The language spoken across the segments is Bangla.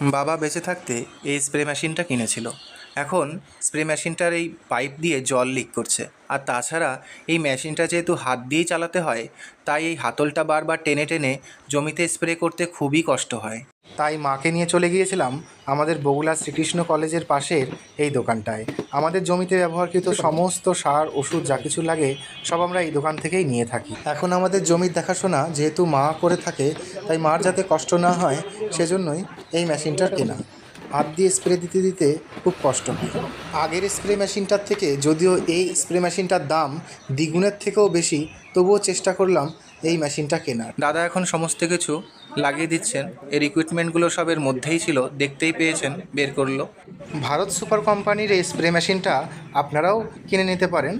বাবা বেঁচে থাকতে এই স্প্রে মেশিনটা কিনেছিল। এখন স্প্রে মেশিনটার এই পাইপ দিয়ে জল লিক করছে। আর তাছাড়া এই মেশিনটা যেহেতু হাত দিয়েই চালাতে হয়, তাই এই হাতলটা বারবার টেনে টেনে জমিতে স্প্রে করতে খুবই কষ্ট হয়। তাই মাকে নিয়ে চলে গিয়েছিলাম আমাদের বগুলা শ্রীকৃষ্ণ কলেজের পাশের এই দোকানটায়। আমাদের জমিতে ব্যবহারকৃত সমস্ত সার, ওষুধ, যা কিছু লাগে, সব আমরা এই দোকান থেকেই নিয়ে থাকি। এখন আমাদের জমির দেখাশোনা যেহেতু মা করে থাকে, তাই মার যাতে কষ্ট না হয়, সেজন্যই এই মেশিনটার কেনা। হাত দিয়ে স্প্রে দিতে দিতে খুব কষ্ট হয়। আগের স্প্রে মেশিনটার থেকে যদিও এই স্প্রে মেশিনটার দাম দ্বিগুণের থেকেও বেশি, তবুও চেষ্টা করলাম এই মেশিনটা কেনার। দাদা এখন সমস্ত কিছু লাগিয়ে দিচ্ছেন। এর ইকুইপমেন্টগুলো সব এর মধ্যেই ছিল দেখতেই পেয়েছেন বের করল। ভারত সুপার কোম্পানির এই স্প্রে মেশিনটা আপনারাও কিনে নিতে পারেন।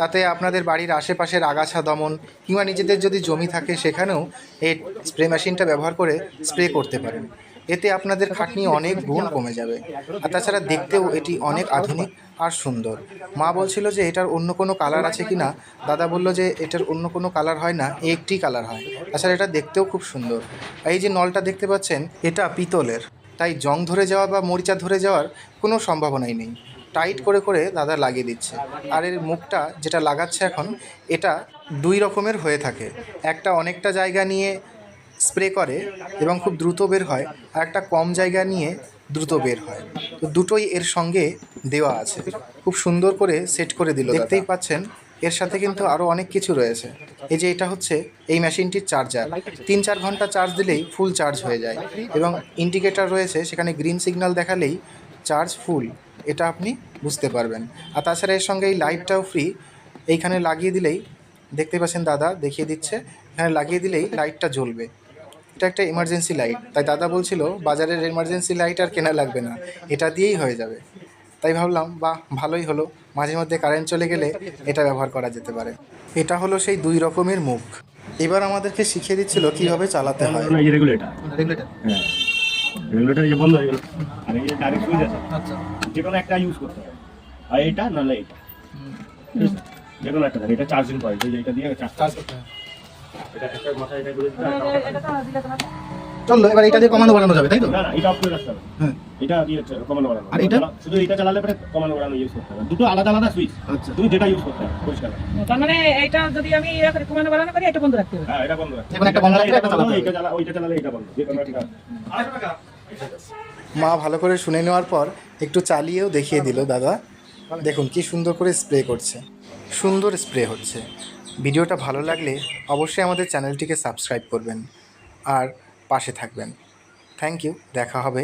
তাতে আপনাদের বাড়ির আশেপাশের আগাছা দমন কিংবা নিজেদের যদি জমি থাকে সেখানেও এই স্প্রে মেশিনটা ব্যবহার করে স্প্রে করতে পারেন। এতে আপনাদের খাটনি অনেক গুণ কমে যাবে। আর তাছাড়া দেখতেও এটি অনেক আধুনিক আর সুন্দর। মা বলছিল যে, এটার অন্য কোনো কালার আছে কি না? দাদা বলল যে, এটার অন্য কোনো কালার হয় না, একটি কালার হয়। তাছাড়া এটা দেখতেও খুব সুন্দর। এই যে নলটা দেখতে পাচ্ছেন, এটা পিতলের। তাই জং ধরে যাওয়া বা মরিচা ধরে যাওয়ার কোনো সম্ভাবনাই নেই। টাইট করে করে দাদা লাগিয়ে দিচ্ছে। আর এর মুখটা যেটা লাগাচ্ছে এখন, এটা দুই রকমের হয়ে থাকে। একটা অনেকটা জায়গা নিয়ে স্প্রে করে এবং খুব দ্রুত বের হয় আর একটা কম জায়গা নিয়ে দ্রুত বের হয়। তো দুটোই এর সঙ্গে দেওয়া আছে। খুব সুন্দর করে সেট করে দিল দেখতেই পাচ্ছেন, এর সাথে কিন্তু আরও অনেক কিছু রয়েছে। এই যে এটা হচ্ছে এই মেশিনটির চার্জার। তিন চার ঘণ্টা চার্জ দিলেই ফুল চার্জ হয়ে যায় এবং ইন্ডিকেটার রয়েছে, সেখানে গ্রিন সিগন্যাল দেখালেই চার্জ ফুল। এটা আপনি বুঝতে পারবেন। আর তাছাড়া এর সঙ্গে এই লাইটটাও ফ্রি। এইখানে লাগিয়ে দিলেই, দেখতে পাচ্ছেন দাদা, দেখিয়ে দিচ্ছে। এখানে লাগিয়ে দিলেই লাইটটা জ্বলবে। এটা একটা এমার্জেন্সি লাইট তাই দাদা বলছিল বাজারের এমার্জেন্সি লাইট আর কেনা লাগবে না। এটা দিয়েই হয়ে যাবে। তাই ভাবলাম বাহ ভালোই হলো। মাঝে মধ্যে কারেন্ট চলে গেলে এটা ব্যবহার করা যেতে পারে। এটা হলো সেই দুই রকমের মুখ। এবার আমাদেরকে শিখিয়ে দিচ্ছিল কীভাবে চালাতে হয়। রেগুলেটর হ্যাঁ। রেগুলেটর এই বন্ধ হয়ে গেল। আর এই ডাইরেক্ট সুইচ আছে আচ্ছা। যে কোনো একটা ইউজ করতে হবে। আর এটা নাহলে এটা যে কোনো একটা এটা চার্জিং পয়েন্ট এটা দিয়ে চার্জ করতে হবে। চলল এবার এটা দিয়ে কমানো বাড়ানো যাবে তাই তো? না না এটা অফ করে রাখতে হবে। হ্যাঁ। এটা দিয়ে কমানো বাড়ানো আর এটা? শুধু এটা চালালে পরে কমানো বাড়ানো ইউজ করতে হবে। দুটো আলাদা আলাদা সুইচ আচ্ছা। তুমি যেটা ইউজ করতে পরিষ্কার। তার মানে এইটা যদি আমি ইয়ে করি কমানো বাড়ানো করি এটা বন্ধ রাখতে হবে। হ্যাঁ এটা বন্ধ রাখতে যেকোনো একটা বন্ধ রাখলে একটা চালাতে এটা চালা ওইটা চালালে এটা বন্ধ যে কোনো একটা। মা ভালো করে শুনে নেওয়ার পর একটু চালিয়েও দেখিয়ে দিল দাদা। দেখুন কি সুন্দর করে স্প্রে করছে। সুন্দর স্প্রে হচ্ছে। ভিডিওটা ভালো লাগলে অবশ্যই আমাদের চ্যানেলটিকে সাবস্ক্রাইব করবেন আর পাশে থাকবেন। থ্যাংক ইউ, দেখা হবে